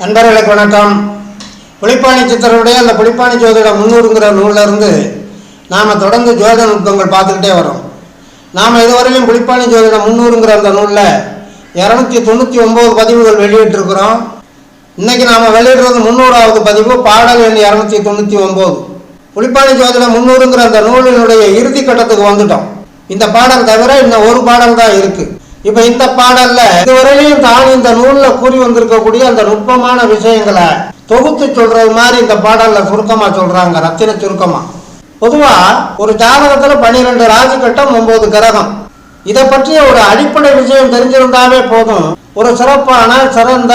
நண்பர்களுக்கு வணக்கம். புளிப்பாணி சித்தருடைய அந்த புளிப்பாணி ஜோதிட முன்னூறுங்கிற நூல்ல இருந்து நாம் தொடர்ந்து ஜோதிட நுட்பங்கள் பார்த்துக்கிட்டே வரோம். நாம் இதுவரையிலும் புளிப்பாணி ஜோதிட முன்னூறுங்கிற அந்த நூலில் இரநூத்தி தொண்ணூற்றி ஒம்பது பதிவுகள் வெளியிட்டிருக்கிறோம். இன்றைக்கி நாம் வெளியிடுறது முந்நூறாவது பதிவு பாடல் எண் இரநூத்தி தொண்ணூற்றி ஒம்பது புளிப்பாணி ஜோதிட முன்னூறுங்கிற அந்த நூலினுடைய இறுதி கட்டத்துக்கு வந்துட்டோம். இந்த பாடல் தவிர இன்னும் ஒரு பாடல் தான் இருக்குது இப்போ இந்த பாடல்ல இதுவரையிலையும் தான் இந்த நூல்ல கூறி வந்திருக்கக்கூடிய அந்த நுட்பமான விஷயங்களை தொகுத்து சொல்றது மாதிரி இந்த பாடல்ல சுருக்கமா சொல்றாங்க ரத்தின சுருக்கமா. பொதுவா ஒரு ஜாதகத்துல பன்னிரெண்டு ராசி கட்டம் ஒன்பது கிரகம். இதை பற்றிய ஒரு அடிப்படை விஷயம் தெரிஞ்சிருந்தாவே போதும். ஒரு சிறப்பான சிறந்த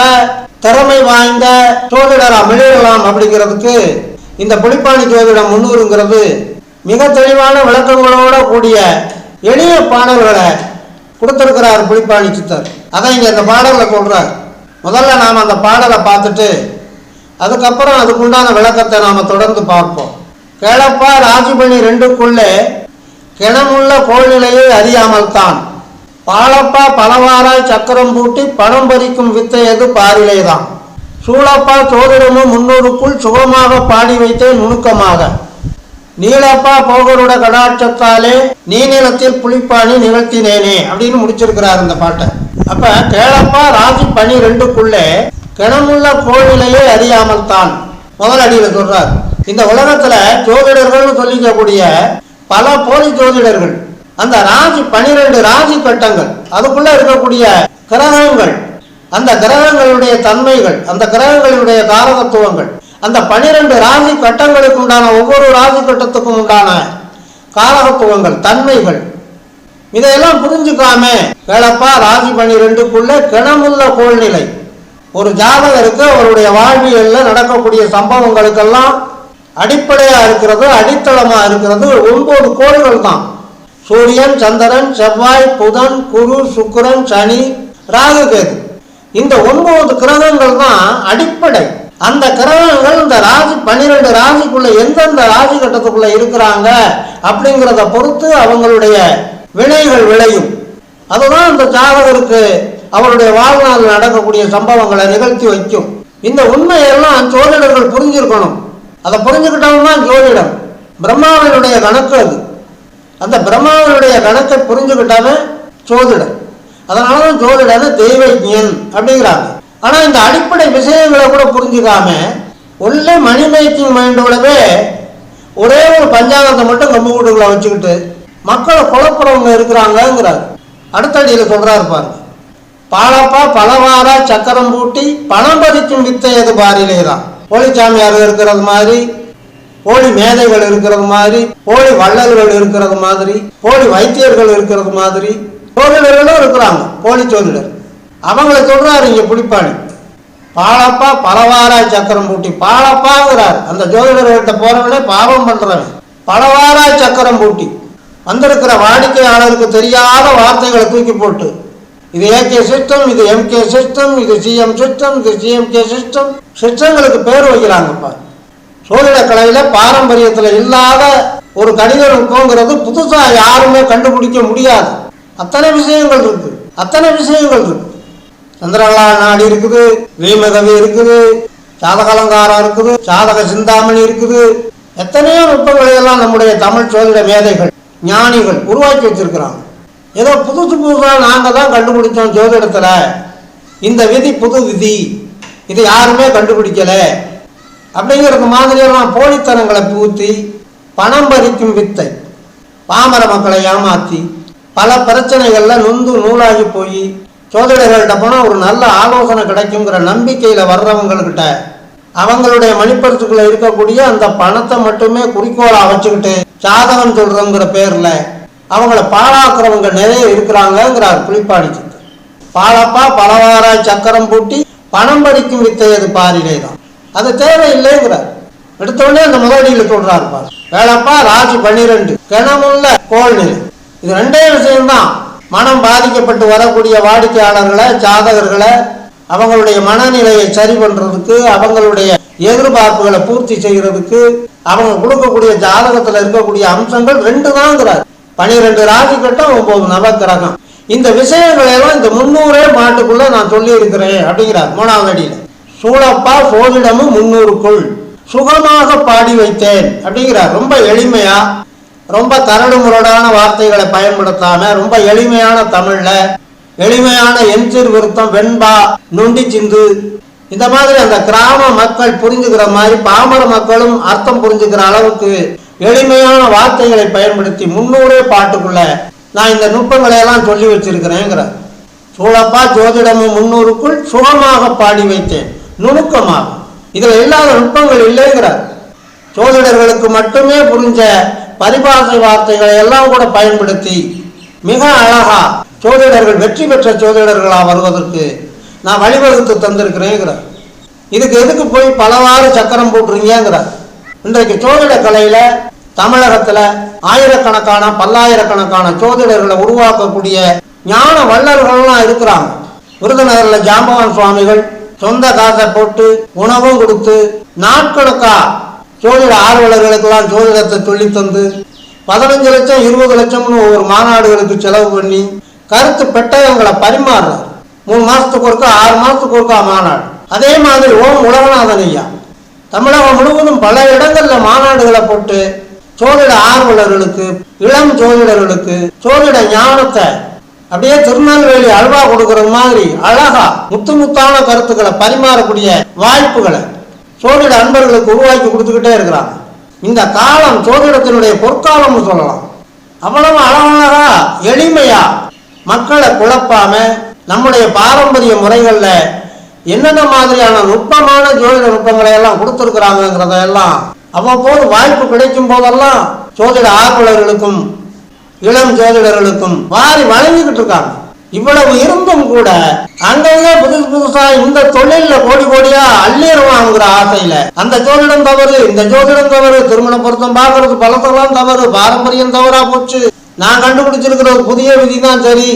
திறமை வாய்ந்த ஜோதிடரா மிளிரலாம் அப்படிங்கிறதுக்கு இந்த புலிப்பாணி ஜோதிடம் முன்னூறுங்கிறது மிக தெளிவான விளக்கங்களோட கூடிய எளிய பாடல்களை கொடுத்துருக்கிறார் புலிப்பாணி சித்தர். அதை இங்கே இந்த பாடலில் சொல்கிறார் முதல்ல நாம் அந்த பாடலை பார்த்துட்டு அதுக்கப்புறம் அதுக்குண்டான விளக்கத்தை நாம் தொடர்ந்து பார்ப்போம். கேளப்பா ராஜிபணி ரெண்டுக்குள்ளே கிணமுள்ள கோழ்நிலையை அறியாமல் தான் பாலப்பா பலவாராய் சக்கரம் பூட்டி பணம் பறிக்கும் வித்தை இது பாரிலே தான் சூழப்பா சோதிடமும் முன்னூறுக்குள் சுகமாக பாடி வைத்தே நுணுக்கமாக. நீலப்பா போகரோட கடாட்சத்தாலே நீநிலத்தில் புளிப்பாணி நிகழ்த்தினேனே அப்படின்னு முடிச்சிருக்கிறார் இந்த பாட்டை. அப்ப கேளப்பா ராசி பனி ரெண்டுக்குள்ளே கிணமுள்ள கோவிலையே அறியாமல் தான் முதல் அடியில சொல்றார். இந்த உலகத்துல ஜோதிடர்கள்னு சொல்லிக்கக்கூடிய பல போலி ஜோதிடர்கள் அந்த ராசி பனிரெண்டு ராசி கட்டங்கள் அதுக்குள்ள இருக்கக்கூடிய கிரகங்கள் அந்த கிரகங்களுடைய தன்மைகள் அந்த கிரகங்களுடைய காரகத்துவங்கள் அந்த பனிரெண்டு ராசி கட்டங்களுக்கு உண்டான ஒவ்வொரு ராசி கட்டத்துக்கும் உண்டான காலகத்துவங்கள் தன்மைகள். இதையெல்லாம் புரிஞ்சுக்காம கேளப்பா ராசி பனிரெண்டுக்குள்ள கிணமுள்ள கோள்நிலை. ஒரு ஜாதகருக்கு அவருடைய வாழ்வியல்ல நடக்கக்கூடிய சம்பவங்களுக்கெல்லாம் அடிப்படையா இருக்கிறது அடித்தளமா இருக்கிறது ஒன்பது கோள்கள் தான். சூரியன் சந்திரன் செவ்வாய் புதன் குரு சுக்கிரன் சனி ராகு கேது. இந்த ஒன்பது கிரகங்கள் தான் அடிப்படை. அந்த கிரகங்கள் இந்த ராசி பன்னிரெண்டு ராசிக்குள்ள எந்தெந்த ராசி கட்டத்துக்குள்ள இருக்கிறாங்க அப்படிங்கிறத பொறுத்து அவங்களுடைய வினைகள் விளையும். அதுதான் அந்த ஜாதகருக்கு அவருடைய வாழ்நாள் நடக்கக்கூடிய சம்பவங்களை நிகழ்த்தி வைக்கும். இந்த உண்மையெல்லாம் ஜோதிடர்கள் புரிஞ்சிருக்கணும். அதை புரிஞ்சுக்கிட்டவங்க தான் ஜோதிடம். பிரம்மாவினுடைய கணக்கு அது. அந்த பிரம்மாவினுடைய கணக்கை புரிஞ்சுக்கிட்டாவே ஜோதிடம். அதனால தான் ஜோதிடனை தெய்வஜன் அப்படிங்கிறாங்க. ஆனால் இந்த அடிப்படை விஷயங்களை கூட புரிஞ்சுக்காம ஒன்லே மணி மேக்கிங் மைண்டோடவே ஒரே ஒரு பஞ்சாங்கத்தை மட்டும் கம்பு வீட்டுக்குள்ள வச்சுக்கிட்டு மக்களை குழப்புறவங்க இருக்கிறாங்கங்கிறார். அடுத்தடியில் சொல்கிறாரு பாருங்க. பாலப்பா பலவாரா சக்கரம் பூட்டி பணம் பதிக்கும் வித்தை எது பாரிலே தான் போலிச்சாமியார் இருக்கிறது மாதிரி போலி மேதைகள் இருக்கிறது மாதிரி போலி வள்ளல்கள் இருக்கிறது மாதிரி போலி வைத்தியர்கள் இருக்கிறது மாதிரி ஜோதிடர்களும் இருக்கிறாங்க போலி ஜோதிடர் அவங்கள சொல்றாரு இங்க புலிப்பாணி. பாலப்பா பலவாராய் சக்கரம் பூட்டி பாலப்பாங்கிறார். அந்த ஜோதிடர்கிட்ட போறவனே பாவம் பண்றவன். பலவாராய் சக்கரம் பூட்டி. வந்திருக்கிற வாடிக்கையாளருக்கு தெரியாத வார்த்தைகளை தூக்கி போட்டு இது ஏகே சிஸ்டம் இது எம்கே சிஸ்டம் இது சிஎம் சிஸ்டம் இது சிஎம்கே சிஸ்டம் சிஸ்டங்களுக்கு பேர் வைக்கிறாங்கப்பா. சோதிட கலையில பாரம்பரியத்தில் இல்லாத ஒரு கணித நுட்பங்கிறது யாருமே கண்டுபிடிக்க முடியாது. அத்தனை விஷயங்கள் இருக்கு. அத்தனை விஷயங்கள் இருக்கு. சந்திரகலா நாடி இருக்குது வீமகவி இருக்குது சாதகலங்காரம் இருக்குது சாதக சிந்தாமணி இருக்குது. எத்தனையோ நுட்பங்களை எல்லாம் நம்முடைய தமிழ் சோதிட மேதைகள் ஞானிகள் உருவாக்கி வச்சிருக்கிறாங்க. ஏதோ புதுசு புதுசாக நாங்கள் தான் கண்டுபிடிச்சோம் ஜோதிடத்தில். இந்த விதி புது விதி. இது யாருமே கண்டுபிடிக்கலை. அப்படிங்கிறது மாதிரியெல்லாம் போலித்தனங்களை பூத்தி பணம் பறிக்கும் வித்தை பாமர மக்களை ஏமாற்றி பல பிரச்சனைகளில் நொந்து நூலாகி போய் சோதனைகள்கிட்ட போனால் ஒரு நல்ல ஆலோசனை கிடைக்குங்கிற நம்பிக்கையில் வர்றவங்கக்கிட்ட அவங்களுடைய மணிப்பரிசுக்குள்ள இருக்கக்கூடிய அந்த பணத்தை மட்டுமே குறிக்கோளாக வச்சுக்கிட்டு ஜாதகம் சொல்றோங்கிற பேரில் அவங்கள பாழாக்குறவங்க நிறைய இருக்கிறாங்கங்கிறார் குளிப்பாடி சித்தர். பாலப்பா பலவாராய் சக்கரம் பூட்டி பணம் படிக்கும் வித்தையது பாரிலே தான். அது தேவையில்லைங்கிறார். எடுத்தோடனே அந்த முதலியில் சொல்றாரு பாரு. வேலப்பா ராசி பன்னிரெண்டு கிணமுள்ள கோள்நிலை. இது ரெண்டே விஷயம்தான். மனம் பாதிக்கப்பட்டு வரக்கூடிய வாடிக்கையாளர்களை ஜாதகர்களை அவங்களுடைய மனநிலையை சரி பண்றதுக்கு அவங்களுடைய எதிர்பார்ப்புகளை பூர்த்தி செய்யறதுக்கு அவங்க கொடுக்கக்கூடிய ஜாதகத்துல இருக்கக்கூடிய அம்சங்கள் ரெண்டு தாங்கிறார் பனிரெண்டு ராசி கட்டம் ஒன்பது நவக்கிரகம். இந்த விஷயங்களை எல்லாம் இந்த முன்னூறே மாட்டுக்குள்ளே நான் சொல்லி இருக்கிறேன் அப்படிங்கிறார் மூணாவது அடியில். சூழப்பா சோதிடமும் முன்னூறுக்குள். சுகமாக பாடி வைத்தேன் அப்படிங்கிறார். ரொம்ப எளிமையா ரொம்ப தரடு முரடான வார்த்தைகளை பயன்படுத்தாம ரொம்ப எளிமையான தமிழ்ல எளிமையான எஞ்சிர் விருத்தம் வெண்பா நொண்டி சிந்து இந்த மாதிரி அந்த கிராம மக்கள் புரிஞ்சுக்கிற மாதிரி பாமர மக்களும் அர்த்தம் புரிஞ்சுக்கிற அளவுக்கு எளிமையான வார்த்தைகளை பயன்படுத்தி முன்னூறே பாட்டுக்குள்ள நான் இந்த நுட்பங்களை எல்லாம் சொல்லி வச்சிருக்கிறேங்கிற சூழப்பா ஜோதிடமும் முன்னூறுக்குள் சுகமாக பாடி வைத்தேன் நுணுக்கமாக. இதுல இல்லாத நுட்பங்கள் இல்லைங்கிறார். சோதிடர்களுக்கு மட்டுமே புரிஞ்ச பரிபாசை வார்த்தைகளை எல்லாம் கூட பயன்படுத்தி மிக அழகா சோதிடர்கள் வெற்றி பெற்ற ஜோதிடர்களாக வருவதற்கு நான் வழிவகுத்து தந்திருக்கிறேங்கிறார் இதுக்கு எதுக்கு போய் பலவாறு சக்கரம் போட்டுறீங்கிறார் இன்றைக்கு ஜோதிட கலையில தமிழகத்துல ஆயிரக்கணக்கான பல்லாயிரக்கணக்கான சோதிடர்களை உருவாக்கக்கூடிய ஞான வல்லர்கள்லாம் இருக்கிறாங்க. விருதுநகர்ல ஜாம்பவான் சுவாமிகள் சொந்த காசை போட்டு உணவும் கொடுத்து நாட்கணக்கா ஜோதிட ஆர்வலர்களுக்கெல்லாம் ஜோதிடத்தை சொல்லி தந்து பதினஞ்சு லட்சம் இருபது லட்சம்னு ஒவ்வொரு மாநாடுகளுக்கு செலவு பண்ணி கருத்து பெட்டகங்களை பரிமாறுறார். மூணு மாதத்துக்கு ஒருக்கா ஆறு மாதத்துக்கு ஒருக்கா மாநாடு. அதே மாதிரி ஓம் உலகநாதன் ஐயா. தமிழகம் முழுவதும் பல இடங்களில் மாநாடுகளை போட்டு சோதிட ஆர்வலர்களுக்கு இளம் ஜோதிடர்களுக்கு சோதிட ஞானத்தை அப்படியே திருநெல்வேலி அல்வா கொடுக்கறது மாதிரி அழகா முத்து முத்தான கருத்துக்களை பரிமாறக்கூடிய வாய்ப்புகளை சோதிட அன்பர்களுக்கு உருவாக்கி கொடுத்துக்கிட்டே இருக்கிறாங்க இந்த காலம் சோதிடத்தினுடைய பொற்காலம்னு சொல்லலாம். அவ்வளவு அழகழகா எளிமையா மக்களை குழப்பாம நம்முடைய பாரம்பரிய முறைகள்ல என்னென்ன மாதிரியான நுட்பமான ஜோதிட நுட்பங்களை எல்லாம் கொடுத்துருக்குறாங்கிறத எல்லாம் அவ்வப்போது வாய்ப்பு கிடைக்கும் போதெல்லாம் சோதிட ஆர்வலர்களுக்கும் இளம் ஜோதிடர்களுக்கும் வாரி வழங்கிக்கிட்டு இருக்காங்க. இவ்வளவு இருந்தும் கூட அங்கங்கே புதுசு புதுசா இந்த தொழில கோடி கோடியா அள்ளிடுவாங்கிற ஆசையில அந்த ஜோதிடம் தவறு இந்த ஜோதிடம் தவறு திருமண பொருத்தம் பாக்குறது பலத்தெல்லாம் தவறு பாரம்பரியம் தவறா போச்சு. நான் கண்டுபிடிச்சிருக்கிற ஒரு புதிய விதி தான் சரி.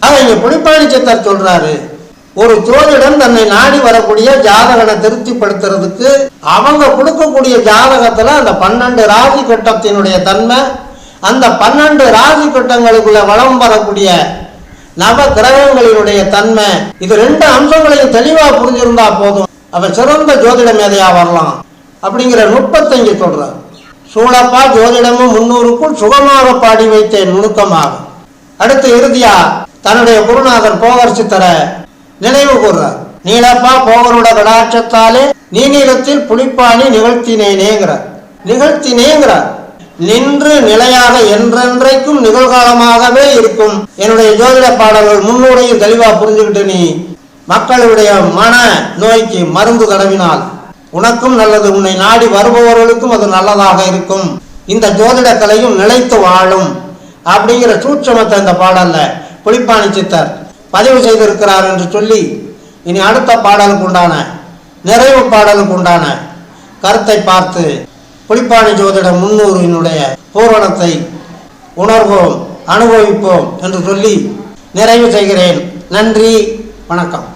அதை இங்க புலிப்பாணி சித்தர் சொல்றாரு. ஒரு ஜோதிடம் தன்னை நாடி வரக்கூடிய ஜாதகனை திருப்திப்படுத்துறதுக்கு அவங்க கொடுக்கக்கூடிய ஜாதகத்துல அந்த பன்னெண்டு ராசி கட்டத்தினுடைய தன்மை அந்த பன்னெண்டு ராசி கட்டங்களுக்குள்ள வளம் வரக்கூடிய நவ கிரகங்களினுடைய தன்மை இது ரெண்டு அம்சங்களையும் தெளிவா புரிஞ்சிருந்தா போதும். அவன் சிறந்த ஜோதிட மேதையா வரலாம்? அப்படிங்கிற நுட்பத்தை சொல்றார். சூழப்பா ஜோதிடமும் முன்னூறுக்குள் சுகமாக பாடி வைத்தேன் நுணுக்கமாகும் அடுத்து இறுதியா தன்னுடைய குருநாதர் போகர் சித்தர நினைவு கூறுறார். நீலப்பா போகரோட கடாட்சத்தாலே நீநீளத்தில் புளிப்பாணி நிகழ்த்தினேனேங்கிறார். நிகழ்த்தினேங்கிறார். நின்று நிலையாக என்றென்றைக்கும் நிகழ்காலமாகவே இருக்கும். என்னுடைய ஜோதிட பாடல்கள் முன்னோடையும் தெளிவாக புரிஞ்சுக்கிட்டு நீ மக்களுடைய மன நோய்க்கு மருந்து தடவினால் உனக்கும் நல்லது உன்னை நாடி வருபவர்களுக்கும் அது நல்லதாக இருக்கும். இந்த ஜோதிட கலையும் நிலைத்து வாழும் அப்படிங்கிற சூட்சமத்தை இந்த பாடல்ல புளிப்பாணி சித்தர் பதிவு செய்திருக்கிறார் என்று சொல்லி இனி அடுத்த பாடலுக்கு உண்டான நிறைவு பாடலுக்கு உண்டான கருத்தை பார்த்து புலிப்பாணி ஜோதிட முன்னூறினுடைய பூரணத்தை உணர்வோம் அனுபவிப்போம் என்று சொல்லி நிறைவு செய்கிறேன். நன்றி வணக்கம்.